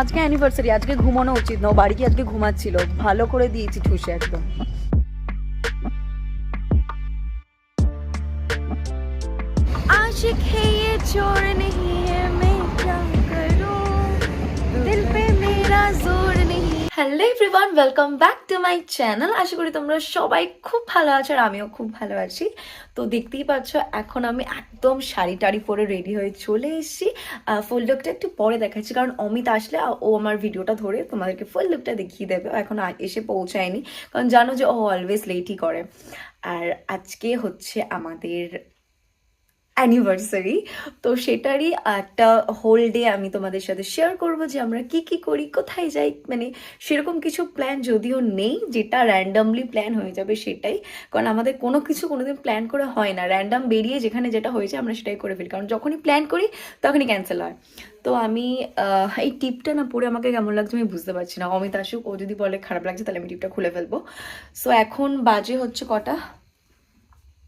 আজকে অ্যানিভার্সারি আজকে ঘুমানো উচিত না ও বাড়ি গিয়ে আজকে ঘুমাচ্ছিল ভালো করে দিয়েছি ঠুসে একদম आशिक है ये चोर नहीं है मैं क्या करूं दिल पे मेरा জোর নেই hello everyone welcome back to my channel আশা করি তোমরা সবাই খুব ভালো আছো আর আমিও খুব ভালো আছি। তো দেখতেই পাচ্ছ, এখন আমি একদম শাড়ি টাড়ি পরে রেডি হয়ে চলে এসেছি। ফুল লুকটা একটু পরে দেখাচ্ছি, কারণ অমিত আসলে ও আমার ভিডিওটা ধরে তোমাদেরকে ফুল লুকটা দেখিয়ে দেবে। এখন এসে পৌঁছায়নি, কারণ জানো যে ও অলওয়েজ লেটই করে। আর আজকে হচ্ছে আমাদের অ্যানিভার্সারি তো সেটারই একটা হোল ডে আমি তোমাদের সাথে শেয়ার করব যে আমরা কি কি করি, কোথায় যাই মানে সেরকম কিছু প্ল্যান যদিও নেই, যেটা র্যান্ডামলি প্ল্যান হয়ে যাবে সেটাই। কারণ আমাদের কোনো কিছু কোনোদিন প্ল্যান করে হয় না। র্যান্ডাম বেরিয়ে যেখানে যেটা হয়েছে আমরা সেটাই করে ফেলি। কারণ যখনই প্ল্যান করি, তখনই ক্যান্সেল হয়। তো আমি এই টিপটা না পড়ে আমাকে কেমন লাগছে আমি বুঝতে পারছি না। অমিত আসুক, ও যদি বলে খারাপ লাগছে, তাহলে আমি টিপটা খুলে ফেলব। সো এখন বাজে হচ্ছে কটা?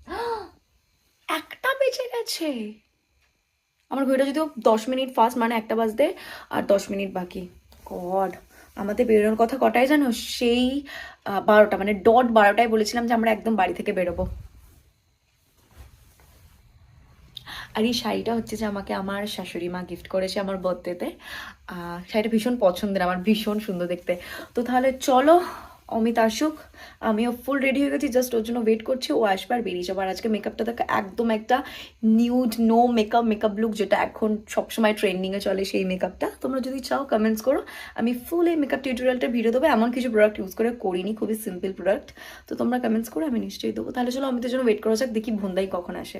একটা বেজে গেছে। আমার ঘড়িটা যদিও দশ মিনিট ফার্স্ট মানে একটা বাজতে আর দশ মিনিট বাকি। গড, আমাদের বেরোনোর কথা কটায় জানো? সেই বারোটা মানে ডট বারোটায় বলেছিলাম যে আমরা একদম বাড়ি থেকে বেরোবো। আর এই শাড়িটা হচ্ছে যে আমাকে আমার শাশুড়ি মা গিফট করেছে আমার বার্থডেতে শাড়িটা ভীষণ পছন্দের, আমার ভীষণ সুন্দর দেখতে। তো তাহলে চলো অমিত আসুক আমিও ফুল রেডি হয়ে গেছি জাস্ট ওর জন্য ওয়েট করছি ও আসবে আর বেরিয়ে যাব। আর আজকে মেকআপটা দেখো একদম একটা nude no makeup makeup look যেটা এখন সবসময় ট্রেন্ডিংয়ে চলে সেই মেকআপটা তোমরা যদি চাও কমেন্টস করো। আমি ফুল এই মেকআপ টিউটোরিয়ালটা ভিডিও দেবো এমন কিছু প্রোডাক্ট ইউজ করে করিনি খুবই সিম্পল প্রোডাক্ট তো তোমরা কমেন্টস করো আমি নিশ্চয়ই দেবো। তাহলে চলো অমিতের জন্য ওয়েট করা যাক দেখি ভন্দাই কখন আসে।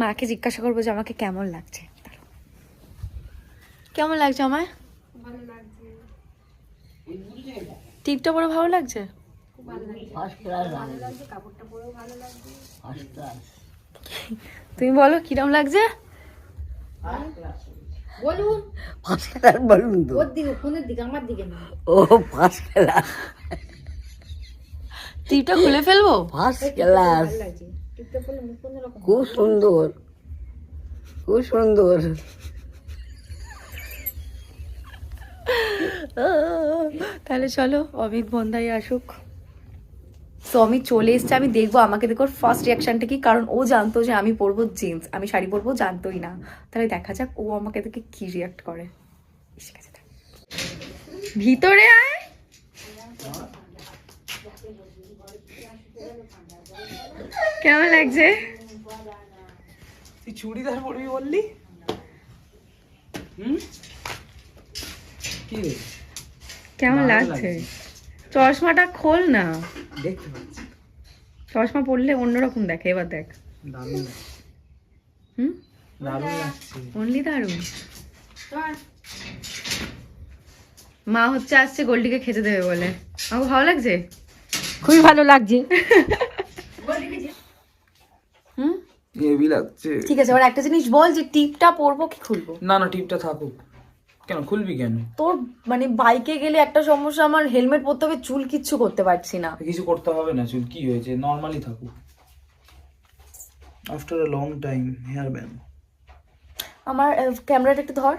মাকে জিজ্ঞাসা করব যে আমাকে কেমন লাগছে? কেমন লাগছে আমায়? টিপটা পরে ভালো লাগছে? ফার্স্ট ক্লাস ফার্স্ট ক্লাস তুমি বলো কিরম লাগছে? বলুন। ফার্স্ট ক্লাস বলুন তো। ওর দিকে ফোনের দিকে আমার দিকে না। ও ফার্স্ট ক্লাস টিপটা খুলে ফেলব? ক্লাস রকম খুব সুন্দর। খুব সুন্দর। তাহলে চলো, অমিত বন্ধাই আসুক। তো আমি চলে এসছে, আমি দেখব আমাকে দেখো ফার্স্ট রিয়াকশনটা কি, কারণ ও জানতো যে আমি পরবো জিন্স আমি শাড়ি পরবো, জানতোই না। তাহলে দেখা যাক ও আমাকে দেখে কি রিয়াক্ট করে। ভিতরে আয়। কেমন লাগছে? তুই চুড়িদার পরবি বললি? হুম? কেমন লাগছে। চশমাটা খোল না। দেখতে পাচ্ছি। চশমা পরলে অন্যরকম দেখে এবার দেখ। দারুণ হুম? দারুণ লাগছে। অনলি দারুণ। মা হচ্ছে আসছে গোল্ডিকে খেতে দেবে বলে। আমাকে ভালো লাগছে? খুবই ভালো লাগছে। হুম? হেভি লাগছে। ঠিক আছে এবার একটা জিনিস বল যে টিপটা পরবো কি খুলবো? না না টিপটা থাকুক। কেন? খুলবি কেন? তোর মানে বাইকে গেলে একটা সমস্যা আমার হেলমেট পরতে হবে চুল কিচ্ছু করতে পারছি না। কিছু করতে হবে না চুল কি হয়েছে? নর্মালি থাকুক। After a long time hair band আমার ক্যামেরাটা একটু ধর।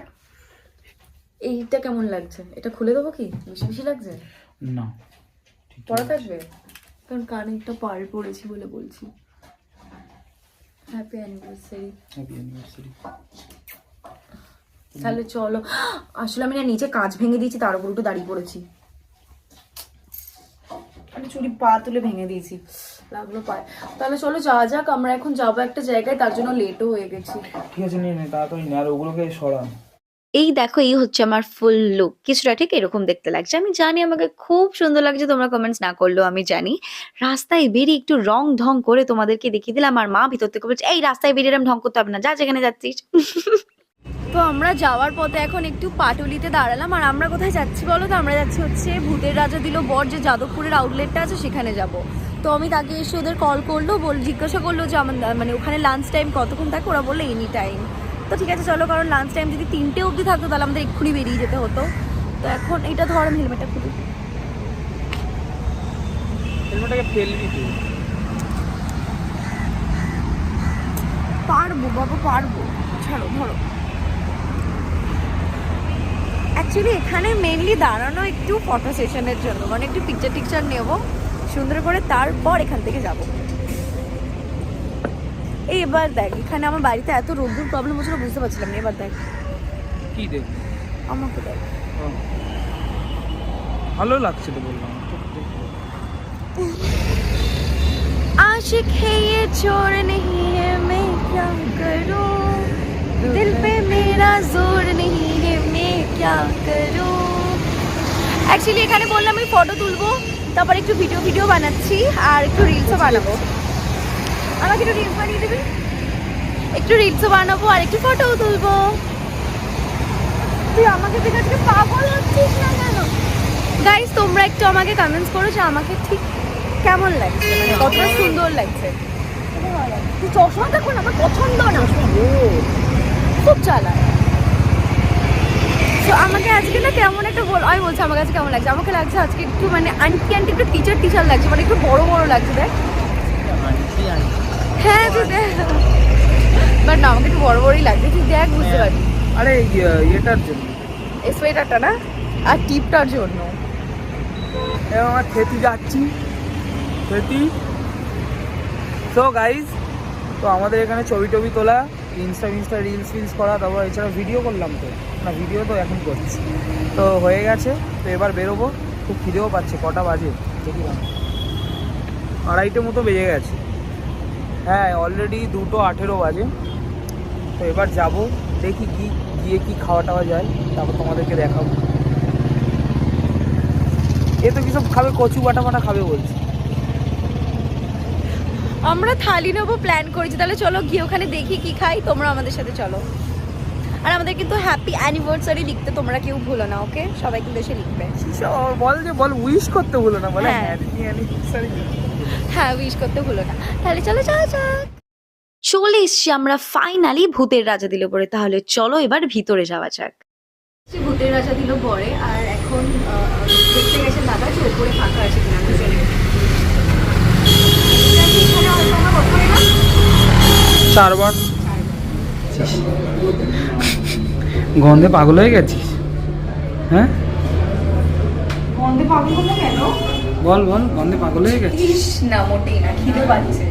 এইটা কেমন লাগছে? এটা খুলে দেবো কি? বেশি বেশি লাগছে? না। পড়া থাকবে? কারণ কানেরটা পার পড়েছি বলে বলছি। হ্যাপি অ্যানিভার্সারি হ্যাপি অ্যানিভার্সারি তাহলে চলো। আসলে আমি না নিচে কাঁচ ভেঙে দিয়েছি তার উপর একটু দাঁড়িয়ে পড়েছি। আমি চুরি পা তুলে ভেঙে দিয়েছি লাগল পায়ে। তাহলে চলো যাওয়া যাক আমরা এখন যাব একটা জায়গায় তার জন্য লেটও হয়ে গেছি। ঠিক আছে নিয়ে নে তাড়াতাড়ি নে আর ওগুলোকে সরা এই দেখো এই হচ্ছে আমার ফুল লুক কিছুটা ঠিক এরকম দেখতে লাগছে। আমি জানি আমাকে খুব সুন্দর লাগছে তোমরা কমেন্টস না করলেও আমি জানি। রাস্তায় বেরিয়ে একটু রং ঢং করে তোমাদেরকে দেখিয়ে দিলাম আর মা ভিতর থেকে বলছে এই রাস্তায় বেরিয়ে এরম ঢং করতে হবে না যা যেখানে যাচ্ছিস। তো আমরা যাওয়ার পথে এখন একটু পাটুলিতে দাঁড়ালাম আর আমরা কোথায় যাচ্ছি বলো তো? আমরা যাচ্ছি হচ্ছে ভূতের রাজা দিল বর যে যাদবপুরের আউটলেটটা আছে সেখানে যাব। তো আমি তাকে এসে ওদের কল করল বল জিজ্ঞাসা করল যে আমার মানে ওখানে লাঞ্চ টাইম কতক্ষণ থাকে? ওরা বলল এনি টাইম তো ঠিক আছে চলো কারণ লাঞ্চ টাইম যদি তিনটে অবধি থাকতো তাহলে আমাদের এক্ষুনি বেরিয়ে যেতে হতো। তো এখন এটা ধর আমি হেলমেটটা খুলি। হেলমেটটাকে ফেলবি তুই। পার বাবা পারব। ছাড়ো ধরো। অ্যাকচুয়ালি এখানে মেনলি দাঁড়ানো একটু ফটো সেশনের জন্য মানে একটু পিকচার টিকচার নেব সুন্দর করে তারপর এখান থেকে যাব এই এবার দেখ এখানে আমার বাড়িতে এত রোদ্দুর প্রবলেম হচ্ছিল বুঝতে পারছিলাম না এবার দেখ কি দেখ আমাকে দেখ ভালো লাগছে তো বললাম आशिक है ये चोर नहीं है मैं क्या करूं दिल पे मेरा जोर नहीं है मैं क्या करूं অ্যাকচুয়ালি এখানে বললাম আমি ফটো তুলবো তারপর একটু ভিডিও ভিডিও বানাচ্ছি আর একটু রিলসও বানাবো আমাকে একটু রিলস বানিয়ে দেবে একটু রিলসও বানাবো আর একটু ফটোও তুলবো তুই আমাকে দেখে আজকে পাগল হচ্ছিস না কেন গাইস তোমরা একটু আমাকে কমেন্টস করো যে আমাকে ঠিক কেমন লাগছে মানে কতটা সুন্দর লাগছে তুই চশমা দেখো না আমার পছন্দ না খুব চালাক। তো আমাকে আজকে না কেমন একটা বল আমি বলছি আমার কাছে কেমন লাগছে? আমাকে লাগছে আজকে একটু মানে আন্টি আন্টি একটু টিচার টিচার লাগছে মানে একটু বড় বড় লাগছে দেখ। হ্যাঁ তুই দেখ। বাট না আমাকে একটু বড় বড়ই লাগছে। তুই দেখ বুঝতে পারবি। আরে ইয়ে- এটার জন্য। এই সোয়েটারটা না? আর টিপটার জন্য। আমার খেতে যাচ্ছি। খেতি। তো গাইজ তো আমাদের এখানে ছবি টবি তোলা। ইনস্টা ইনস্টা রিলস ফিলস করা, তারপর এছাড়া ভিডিও করলাম তো। না ভিডিও তো এখন করছি। তো হয়ে গেছে, তো এবার বেরোবো। খুব খিদেও পাচ্ছে, কটা বাজে? দেখি আড়াইটে মতো বেজে গেছে। হ্যাঁ অলরেডি দুটো আঠেরো বাজে। তো এবার যাব, দেখি কি, গিয়ে কি খাওয়া টাওয়া যায়, তারপর তোমাদেরকে দেখাবো। এ তো কিসব খাবে, কচু বাটা বাটা খাবে বলছে। আমরা থালি নেব প্ল্যান করেছি। তাহলে চলো গিয়ে ওখানে দেখি কি খাই তোমরা আমাদের সাথে চলো। আর আমাদের কিন্তু হ্যাপি অ্যানিভার্সারি লিখতে তোমরা কেউ ভুলো না ওকে সবাই কিন্তু এসে লিখবে। বল যে বল উইশ করতে বলো না বলে হ্যাঁ। হ্যাঁ উইশ করতে ভুলো না। তাহলে চলো চলো চলো। চলে এসছি আমরা ফাইনালি ভূতের রাজা দিল পরে তাহলে চলো এবার ভিতরে যাওয়া যাক। ভূতের রাজা দিল পরে আর এখন দেখতে গেছেন দাদা যে ওপরে ফাঁকা আছে কিনা আমি চলে গেছি এখানে হয়তো আমরা কথা বলি না চারবার। গন্ধে পাগল হয়ে গেছিস? হ্যাঁ? গন্ধে পাগল হলো কেন? বল বল গন্ধে পাগল হয়ে গেছিস। না মোটেই না খিদে পাচ্ছে।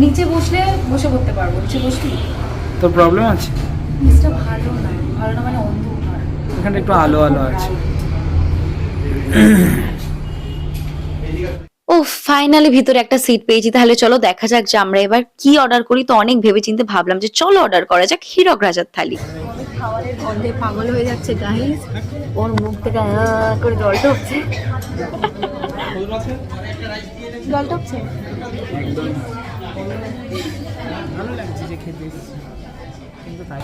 নিচে বসলে বসে পড়তে পারব নিচে বসলি তোর প্রবলেম আছে? নিচটা ভালো না ভালো না মানে অন্ধকার। এখানে একটু আলো আলো আছে। ফাইনালি ভিতরে একটা সিট পেয়েছি। তাহলে চলো দেখা যাক যে আমরা এবার কি অর্ডার করি। তো অনেক ভেবে চিন্তে ভাবলাম যে চলো অর্ডার করা যাক হীরক রাজার থালি। খাবারের গন্ধে পাগল হয়ে যাচ্ছে গাইস ওর মুখ থেকে করে জলটা উঠছে জলটা উঠছে ভালো লাগছে যে খেতে। কিন্তু তাই।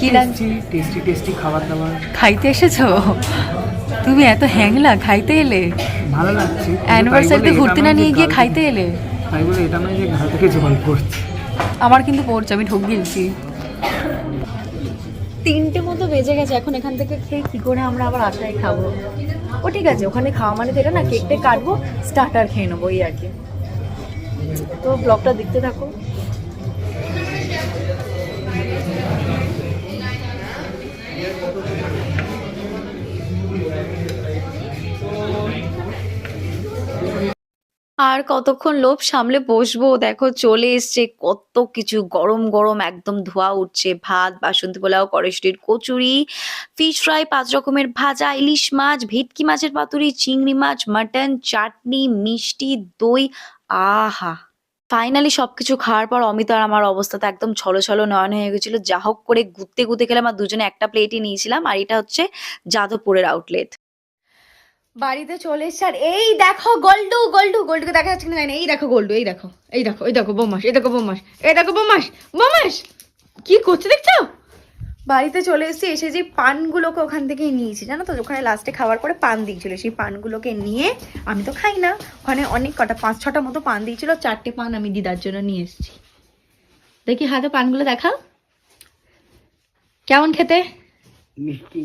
কি লাগছে? টেস্টি টেস্টি খাবার দাবার খাইতে এসেছ? তুমি এত হ্যাংলা খাইতে এলে? ভালো লাগছে অ্যানিভার্সারিতে ঘুরতে না নিয়ে গিয়ে খাইতে এলে? তাই বলে এটা নয় যে ঘাল থেকে জল পড়ছে। আমার কিন্তু পড়ছে আমি ঢোক গিলছি। তিনটে মতো বেজে গেছে এখন এখান থেকে খেয়ে কি করে আমরা আবার আশায় খাব? ও ঠিক আছে ওখানে খাওয়া মানে তো এটা না কেকটা কাটবো স্টার্টার খেয়ে নেব এই আর কি। তো ব্লগটা দেখতে থাকো। আর কতক্ষণ লোভ সামলে বসবো? দেখো, চলে এসছে, কত কিছু গরম গরম, একদম ধোয়া উঠছে। ভাত, বাসন্তী পোলাও কড়াইশুটির কচুরি ফিশ ফ্রাই পাঁচ রকমের ভাজা, ইলিশ মাছ, ভেটকি মাছের পাতুরি, চিংড়ি মাছ, মাটন, চাটনি, মিষ্টি, দই, আহা! ফাইনালি সবকিছু খাওয়ার পর অমিত আর আমার অবস্থা তো একদম ছলো ছলো নয়ন হয়ে গেছিল। যা হোক করে ঘুরতে ঘুরতে গেলাম আমার দুজনে একটা প্লেটই নিয়েছিলাম, আর এটা হচ্ছে যাদবপুরের আউটলেট বাড়িতে চলে এসছে। আর এই দেখো গোল্ডু গোল্ডু গোল্ডুকে দেখা যাচ্ছে কিনা না। এই দেখো গোল্ডু এই দেখো এই দেখো এই দেখো বোমাস এই দেখো বোমাস এই দেখো বোমাস বোমাস কি করছে দেখছ? বাড়িতে চলে এসেছি এসে যে পানগুলোকে ওখান থেকে নিয়েছি জানো তো? ওখানে লাস্টে খাওয়ার পরে পান দিয়েছিল। সেই পানগুলোকে নিয়ে আমি তো খাই না। ওখানে অনেক কটা পাঁচ ছটা মতো পান দিয়েছিল। চারটে পান আমি দিদার জন্য নিয়ে এসেছি। দেখি হাতে পানগুলো দেখাও। কেমন খেতে? মিষ্টি।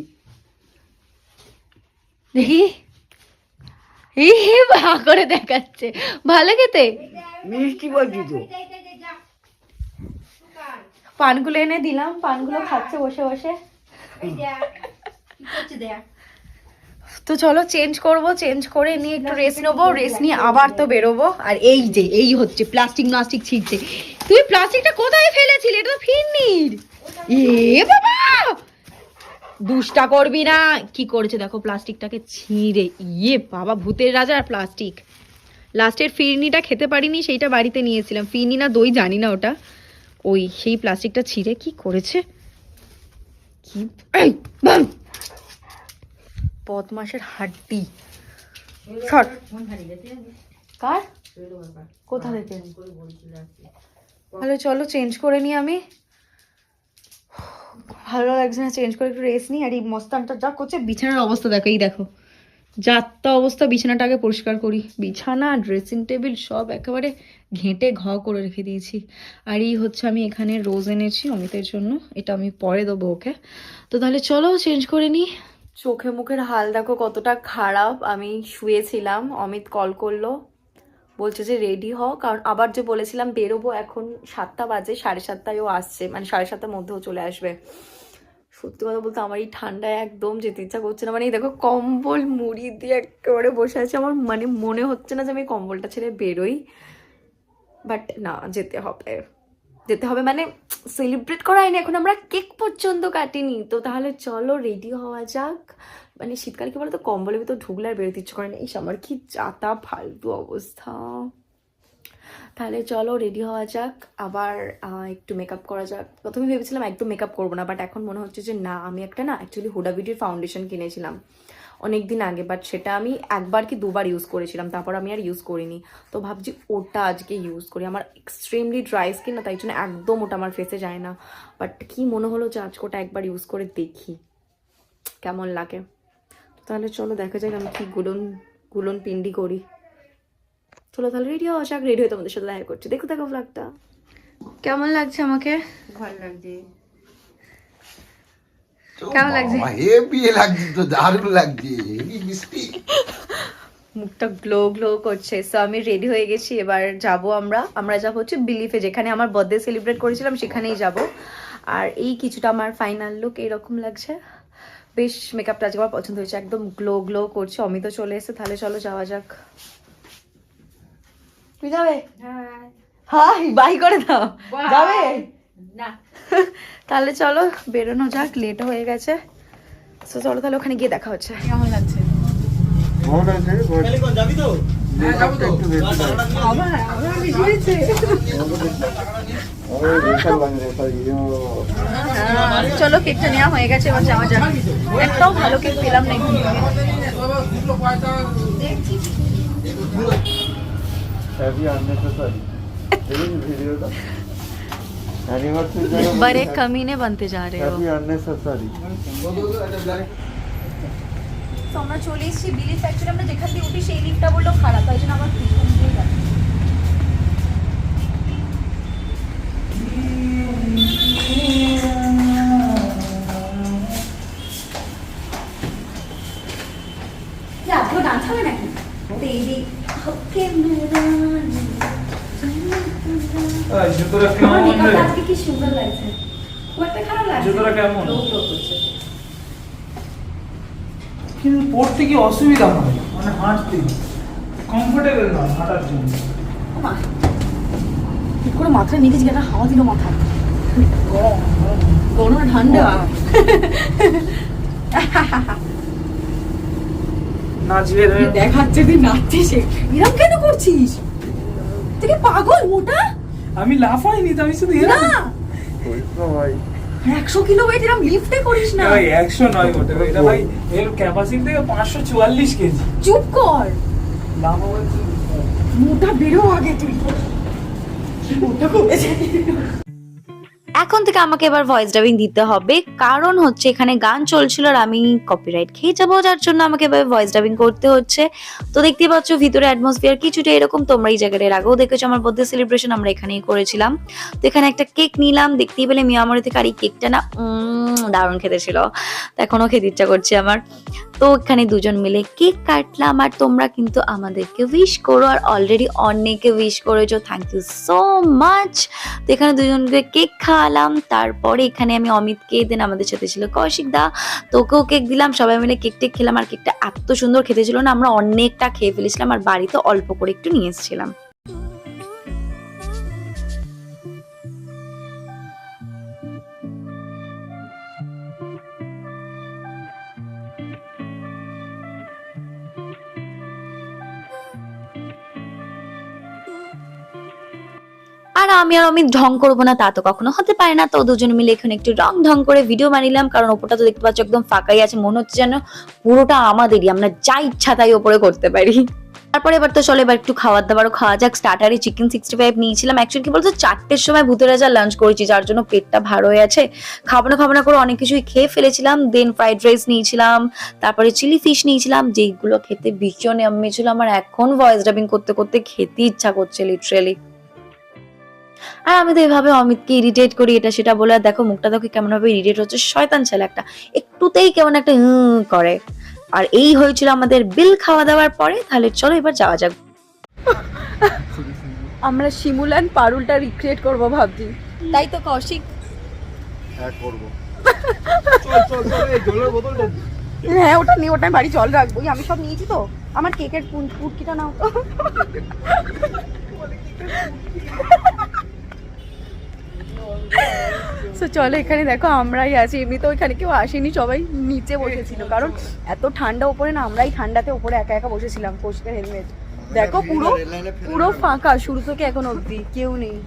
দেখি। ভা করে দেখাচ্ছে। ভালো খেতে? মিষ্টি বলছি তো। পানগুলো এনে দিলাম পানগুলো খাচ্ছে বসে বসে। তো চলো চেঞ্জ করব চেঞ্জ করে নিয়ে একটু রেস্ট নেব রেস্ট নিয়ে আবার তো বেরোবো। আর এই যে এই হচ্ছে প্লাস্টিক প্লাস্টিক ছিঁড়ছে। তুই প্লাস্টিকটা কোথায় ফেলেছিলি? এটা তো ফিরনির। এ বাবা! দুষ্টা করবি না। কি করেছে? দেখো, প্লাস্টিকটাকে ছিঁড়ে। ইয়ে বাবা, ভূতের রাজা আর প্লাস্টিক। লাস্টের ফিরনিটা খেতে পারিনি, সেইটা বাড়িতে নিয়েছিলাম। ফিরনি না দই, জানি না ওটা। ওই সেই প্লাস্টিকটা ছিঁড়ে কি করেছে? কি! বদমাসের হাড্ডি। কার? কোথা থেকে? তাহলে চলো চেঞ্জ করে নিই আমি। ভালো লাগছে না চেঞ্জ করে একটু রেস্ট নিই। আর এই মস্তানটা যা করছে, বিছানার অবস্থা দেখো, এই দেখো। যাত্রা অবস্থা বিছানাটাকে পরিষ্কার করি। বিছানা ড্রেসিং টেবিল সব একেবারে ঘেঁটে ঘ করে রেখে দিয়েছি। আর এই হচ্ছে আমি এখানে রোজ এনেছি অমিতের জন্য। এটা আমি পরে দেবো ওকে। তো তাহলে চলো চেঞ্জ করে নিই। চোখে মুখের হাল দেখো কতটা খারাপ। আমি শুয়েছিলাম, অমিত কল করল। বলছে যে রেডি হও, কারণ আবার যে বলেছিলাম বেরোবো এখন সাতটা বাজে, সাড়ে সাতটায়ও আসছে মানে সাড়ে সাতটার মধ্যেও চলে আসবে। সত্যি কথা বলতে আমার এই ঠান্ডায় একদম যেতে ইচ্ছা করছে না। মানে দেখো, কম্বল মুড়ি দিয়ে একেবারে বসে আছে, আমার মানে মনে হচ্ছে না যে আমি কম্বলটা ছেড়ে বেরোই। বাট না, যেতে হবে। যেতে হবে মানে সেলিব্রেট করা হয়নি, এখন আমরা কেক পর্যন্ত কাটিনি। তো তাহলে চলো রেডি হওয়া যাক। মানে শীতকাল কি বলতো, কম্বলের ভিতর ঢুকলে আর বেরোতে ইচ্ছে করে না। এই আমার কি যাতা ফালতু অবস্থা। তাহলে চলো রেডি হওয়া যাক। আবার একটু মেকআপ করা যাক। প্রথমে ভেবেছিলাম একদম মেকআপ করব না বাট এখন মনে হচ্ছে যে না, আমি একটা না অ্যাকচুয়ালি হুডা বিউটির ফাউন্ডেশন কিনেছিলাম। অনেক দিন আগে বাট সেটা আমি একবার কি দুবার ইউজ করেছিলাম তারপর আমি আর ইউজ করিনি। তো ভাবছি ওটা আজকে ইউজ করি। আমার এক্সট্রিমলি ড্রাই স্কিন না তাই জন্য একদম ওটা আমার ফেসে যায় না। বাট কি মনে হলো যে আজকে ওটা একবার ইউজ করে দেখি। কেমন লাগে? তাহলে চলো দেখা যাক আমি কি গুলন গুলন পিন্ডি করি। চলো তাহলে রেডি হওয়া যাক রেডি হয়ে তোমাদের সাথে দেখা করছি। দেখো দেখো ফ্লাগটা কেমন লাগছে আমাকে? ভালো লাগছে। কেমন লাগছে? হেভি লাগছে তো দারুণ লাগছে। হেভি মিষ্টি। মুখটা গ্লো গ্লো করছে। সো আমি রেডি হয়ে গেছি এবার যাব আমরা। আমরা যাব হচ্ছে বিলিফে যেখানে আমার বার্থডে সেলিব্রেট করেছিলাম সেখানেই যাব। আর এই কিছুটা আমার ফাইনাল লুক এইরকম লাগছে। বেশ মেকআপটা আজকে আমার পছন্দ হয়েছে। একদম গ্লো গ্লো করছে। অমিত চলে এসে তাহলে চলো যাওয়া যাক। তুই যাবে হাই বাই করে দাও। যাবে? না। তাহলে চলো বেরোনো যাক লেট হয়ে গেছে। তো চলো তাহলে ওখানে গিয়ে দেখা হচ্ছে। কেমন লাগছে? চলো কেকটা নেওয়া হয়ে গেছে এবার যাওয়া যাক। একটাও ভালো কেক পেলাম না এখান। থেকে बड़े कमीने बनते जा रहे हो তো আমরা চলে এসেছি বিলি ফ্যাক্টরি আমরা যেখান দিয়ে উঠি সেই লিফটটা বললো খারাপ তাই জন্য আবার পিছন দিয়ে যাচ্ছি। যা, কেউ ডান্স হবে নাকি? তেরি হকে মেরা জুতোটা আমার আজকে কি সুন্দর লাগছে। খুব খারাপ লাগছে জুতোটা কেমন? Glow glow করছে। কিন্তু পড়তে কি অসুবিধা হয়? মানে হাঁটতে। কমফোর্টেবল না হাঁটার জন্য। ঠিক করে মাথায় নিয়ে গেছি একটা হাওয়া দিল মাথা গরম গরম ঠান্ডা। নাচবে দেখাচ্ছে তুই নাচছিস এরকম কেন করছিস? তুই পাগল মোটা? আমি লাফাইনি তো আমি শুধু না। ভাই। একশো কিলো ওয়েট এরকম লিফটে করিস না। ভাই একশো নয় মোটে এটা ভাই এর ক্যাপাসিটি থেকে পাঁচশো চুয়াল্লিশ কেজি। চুপ কর। লাফাচ্ছি মোটা বেরো আগে তুই মোটা কমেছে এখন থেকে আমাকে এবার ভয়েস ডাবিং দিতে হবে। কারণ হচ্ছে এখানে গান চলছিল আর আমি কপিরাইট খেয়ে যাব, যার জন্য আমাকে এবার ভয়েস ডাবিং করতে হচ্ছে। তো দেখতেই পাচ্ছ ভিতরে অ্যাটমসফিয়ার কিছুটা এরকম, তোমরা এই জায়গাটা এর আগেও দেখেছ। আমার বার্থডে সেলিব্রেশন আমরা এখানেই করেছিলাম। তো এখানে একটা কেক নিলাম, দেখতেই পেলে মিয়ামরি থেকে আর এই কেকটা না দারুণ খেতে ছিল। তো এখনও খেতে ইচ্ছা করছে আমার। তো এখানে দুজন মিলে কেক কাটলাম আর তোমরা কিন্তু আমাদেরকে উইশ করো আর অলরেডি অনেকে উইশ করেছ। থ্যাংক ইউ সো মাচ তো এখানে দুজনকে কেক খাওয়ালাম খাওয়ালাম। তারপরে এখানে আমি অমিতকে দেন আমাদের সাথে ছিল কৌশিক দা। তোকেও কেক দিলাম। সবাই মিলে কেক টেক খেলাম আর কেকটা এত সুন্দর খেতে ছিল না। আমরা অনেকটা খেয়ে ফেলেছিলাম আর বাড়িতে অল্প করে একটু নিয়ে এসেছিলাম। আর আমি আর অমিত ঢং করব না, তা তো কখনো হতে পারে না। তো দুজন মিলে এখানে একটু রং ঢং করে ভিডিও বানিলাম, কারণ ওপরটা তো দেখতে পাচ্ছ একদম ফাঁকাই আছে, মনে হচ্ছে যেন পুরোটা আমাদেরই, আমরা যা ইচ্ছা তাই ওপরে করতে পারি। তারপরে এবার তো চলো, এবার একটু খাবার দাবারও খাওয়া যাক। স্টার্টারে চিকেন সিক্সটি ফাইভ নিয়েছিলাম। অ্যাকচুয়ালি কি বলতো, চারটের সময় ভূতের রাজা লাঞ্চ করেছি, যার জন্য পেটটা ভার হয়ে আছে। খাব না খাব না করে অনেক কিছুই খেয়ে ফেলেছিলাম। দেন ফ্রাইড রাইস নিয়েছিলাম, তারপরে চিলি ফিশ নিয়েছিলাম, যেইগুলো খেতে ভীষণ এম্মি ছিল। আমার এখন ভয়েস ডাবিং করতে করতে খেতে ইচ্ছা করছে লিটারেলি আর আমি তো এভাবে অমিতকে ইরিটেট করি এটা সেটা বলে আর দেখো মুখটা দেখো কেমন ভাবে ইরিটেট হচ্ছে শয়তান ছেলে একটা একটুতেই কেমন একটা হুম করে। আর এই হয়েছিল আমাদের বিল খাওয়া দাওয়ার পরে তাহলে চলো এবার যাওয়া যাক। আমরা শিমুল অ্যান্ড পারুলটা রিক্রিয়েট করব ভাবছি। তাই তো কৌশিক? হ্যাঁ করব। হ্যাঁ ওটা নিয়ে ওটা বাড়ি জল রাখব এই আমি সব নিয়েছি তো। আমার কেকের পুটকিটা নাও। তো চলো এখানে দেখো আমরাই আছি। এমনি তো ওইখানে কেউ আসেনি সবাই নিচে বসেছিল। কারণ এত ঠান্ডা উপরে না আমরাই ঠান্ডাতে উপরে একা একা বসেছিলাম কোশিকের হেলমেট। দেখো পুরো পুরো ফাঁকা শুরু থেকে এখন অবধি কেউ নেই।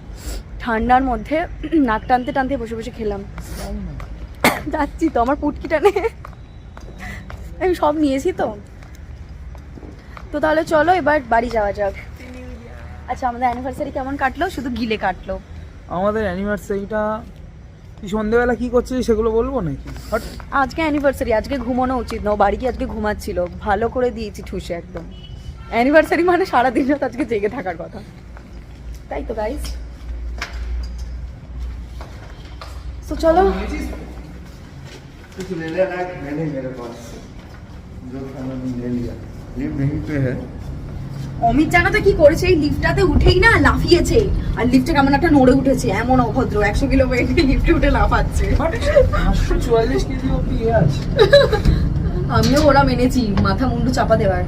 ঠান্ডার মধ্যে নাক টানতে টানতে বসে বসে খেলাম। যাচ্ছি তো আমার পুটকিটা নে। আমি সব নিয়েছি তো। তো তাহলে চলো এবার বাড়ি যাওয়া যাক। আচ্ছা আমাদের অ্যানিভার্সারি কেমন কাটলো? শুধু গিলে কাটলো। আমাদের অ্যানিভার্সারিটা তুই সন্ধেবেলা কি করছিস সেগুলো বলবো নাকি হট আজকে অ্যানিভার্সারি আজকে ঘুমানো উচিত না ও বাড়ি গিয়ে আজকে ঘুমাচ্ছিল ভালো করে দিয়েছি ঠুসে একদম অ্যানিভার্সারি মানে সারাদিন রাত আজকে জেগে থাকার কথা তাই তো গাইস তো চলো कुछ ले लेना है नहीं मेरे पास जो था मैंने ले लिया ये वहीं पे है অমিত জানো তো কি করেছে? এই লিফটটাতে উঠেই না লাফিয়েছে। আর লিফটে কেমন একটা নড়ে উঠেছে এমন অভদ্র একশো কিলো ওয়েট লিফটে উঠে লাফাচ্ছে। আমিও ওরা মেনেছি মাথা মুন্ডু চাপা দেওয়ার